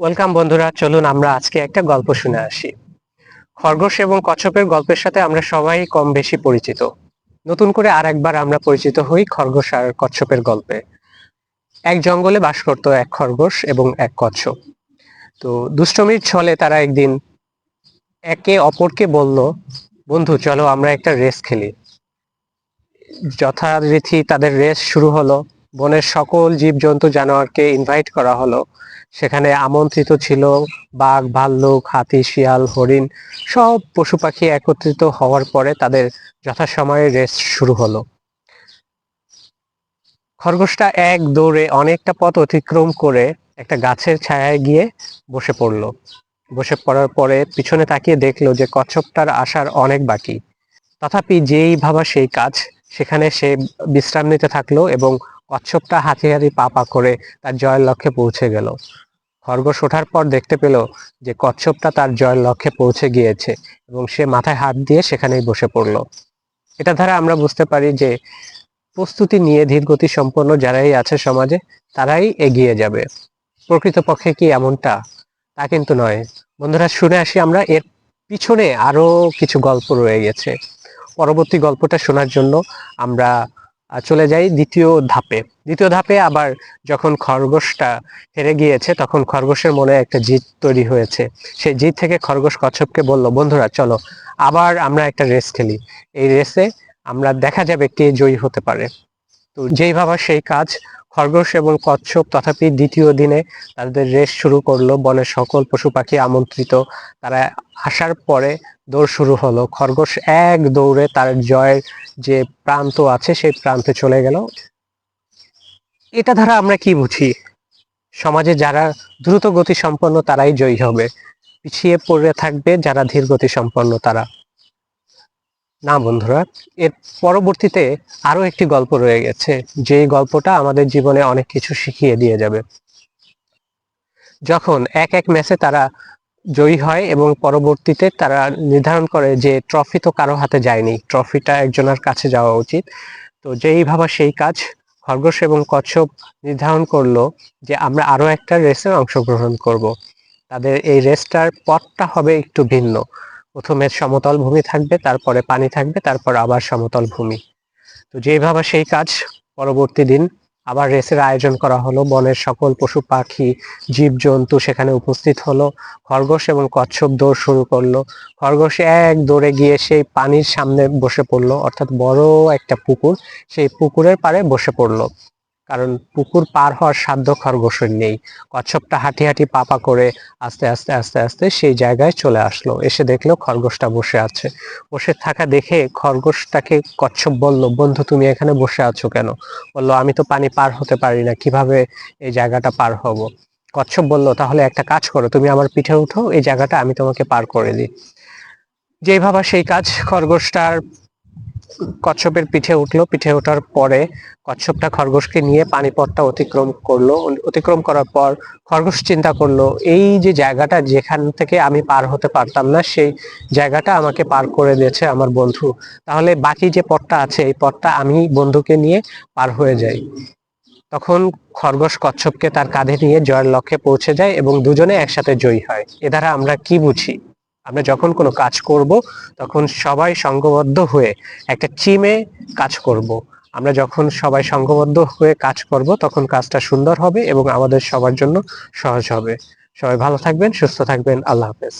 Welcome বন্ধুরা, চলুন আমরা আজকে একটা গল্প শুনে আসি। খরগোশ এবং কচ্ছপের গল্পের সাথে আমরা সবাই কম বেশি পরিচিত। নতুন করে আর একবার আমরা পরিচিত হই খরগোশ আর কচ্ছপের গল্পে। এক জঙ্গলে বাস করত এক খরগোশ এবং এক কচ্ছপ। তো দুষ্টমির ছলে তারা একদিন একে অপরকে বলল, বন্ধু, চলো আমরা একটা রেস খেলি। যথারীতি তাদের রেস শুরু হলো। বনের সকল জীবজন্তু জানোয়ারকে ইনভাইট করা হলো। সেখানে আমন্ত্রিত ছিল বাঘ, ভাল্লুক, হাতি, শিয়াল, হরিণ সব পশু পাখি একত্রিত হওয়ার পরে তাদের যথাসময়ে রেস্ট শুরু হলো। খরগোশটা এক দৌড়ে অনেকটা পথ অতিক্রম করে একটা গাছের ছায়ায় গিয়ে বসে পড়ল। বসে পড়ার পরে পিছনে তাকিয়ে দেখল যে কচ্ছপটার আসার অনেক বাকি। তথাপি যেই ভাবা সেই কাজ, সেখানে সে বিশ্রাম নিতে থাকল এবং কচ্ছপটা হাতি হাতি পা পা করে তার জয়ের লক্ষ্যে পৌঁছে গেল। খরগোশ ওঠার পর দেখতে পেল যে কচ্ছপটা তার জয়ের লক্ষ্যে পৌঁছে গিয়েছে এবং সে মাথায় হাত দিয়ে সেখানেই বসে পড়ল। এটা দ্বারা আমরা বুঝতে পারি যে প্রস্তুতি নিয়ে ধীরগতি সম্পন্ন যারাই আছে সমাজে, তারাই এগিয়ে যাবে। প্রকৃতপক্ষে কি এমনটা? তা কিন্তু নয়। বন্ধুরা, শুনে আসি আমরা, এর পিছনে আরও কিছু গল্প রয়ে গেছে। পরবর্তী গল্পটা শোনার জন্য আমরা চলে যাই দ্বিতীয় ধাপে। দ্বিতীয় ধাপে আবার যখন খরগোশটা হেরে গিয়েছে, তখন খরগোশের মনে একটা জিত তৈরি হয়েছে। সেই জিত থেকে খরগোশ কচ্ছপকে বলল, বন্ধুরা, চলো, আবার আমরা একটা রেস খেলি। এই রেসে আমরা দেখা যাবে কে জয়ী হতে পারে। তো যেই ভাবা সেই কাজ। খরগোশ এবং কচ্ছপ তথাপি দ্বিতীয় দিনে তাদের রেস শুরু করল। বনের সকল পশু পাখি আমন্ত্রিত। তারা আসার পরে দৌড় শুরু হলো। খরগোশ এক দৌড়ে তার জয়ের যে প্রান্ত আছে সেই প্রান্তে চলে গেল। এটা দ্বারা আমরা কি বুঝি? সমাজে যারা দ্রুত গতি সম্পন্ন তারাই জয়ী হবে। পিছিয়ে পড়ে থাকবে যারা ধীর গতি সম্পন্ন তারা। না বন্ধুরা, এর পরবর্তীতে আরও একটি গল্প রয়ে গেছে যে গল্পটা আমাদের জীবনে অনেক কিছু শিখিয়ে দিয়ে যাবে। যখন এক এক ম্যাচে তারা জয়ী হয় এবং পরবর্তীতে তারা নির্ধারণ করে যে ট্রফি তো কারও হাতে যায়নি, ট্রফিটা একজনের কাছে যাওয়া উচিত। তো যেই ভাবা সেই কাজ খরগোশ এবং কচ্ছপ নির্ধারণ করল যে আমরা আরও একটা রেসে অংশগ্রহণ করব। তাদের এই রেসটার পথটা হবে একটু ভিন্ন। প্রথমে সমতল ভূমি থাকবে, তারপরে পানি থাকবে, তারপর আবার সমতল ভূমি। তো যেভাবে সেই কাজ, পরবর্তী দিন আবার রেসের আয়োজন করা হলো। বনের সকল পশু পাখি, জীবজন্তু সেখানে উপস্থিত হলো। খরগোশ এবং কচ্ছপ দৌড় শুরু করল। খরগোশ এক দৌড়ে গিয়ে সেই পানির সামনে বসে পড়ল, অর্থাৎ বড় একটা পুকুর, সেই পুকুরের পাড়ে বসে পড়ল। কারণ পুকুর পার হওয়ার সাধ্য খরগোশের নেই। কচ্ছপটা হাঁটি হাঁটি পাপা করে আস্তে আস্তে আস্তে আস্তে সেই জায়গায় চলে আসলো। এসে দেখল খরগোশটা বসে আছে। বসে থাকা দেখে খরগোশটাকে কচ্ছপ বলল, বন্ধু, তুমি এখানে বসে আছো কেন? বলল, আমি তো পানি পার হতে পারি না, কীভাবে এই জায়গাটা পার হব? কচ্ছপ বলল, তাহলে একটা কাজ করো, তুমি আমার পিঠে উঠো, এই জায়গাটা আমি তোমাকে পার করে দিই। যেই ভাবা সেই কাজ, খরগোশটার কচ্ছপের পিঠে উঠল। পিঠে ওঠার পরে কচ্ছপটা খরগোশকে নিয়ে পানিপথটা অতিক্রম করল। অতিক্রম করার পর খরগোশ চিন্তা করল, এই যে জায়গাটা যেখান থেকে আমি পার হতে পারতাম না, সেই জায়গাটা আমাকে পার করে দিয়েছে আমার বন্ধু। তাহলে বাকি যে পথটা আছে, এই পথটা আমি বন্ধুকে নিয়ে পার হয়ে যাই। তখন খরগোশ কচ্ছপকে তার কাঁধে নিয়ে জয়ের লক্ষ্যে পৌঁছে যায় এবং দুজনে একসাথে জয়ী হয়। এ দ্বারা আমরা কি বুঝি? আমরা যখন কোনো কাজ করব, তখন সবাই সংঘবদ্ধ হয়ে একটা টিমে কাজ করব। আমরা যখন সবাই সংঘবদ্ধ হয়ে কাজ করব, তখন কাজটা সুন্দর হবে এবং আমাদের সবার জন্য সহজ হবে। সবাই ভালো থাকবেন, সুস্থ থাকবেন। আল্লাহ হাফেজ।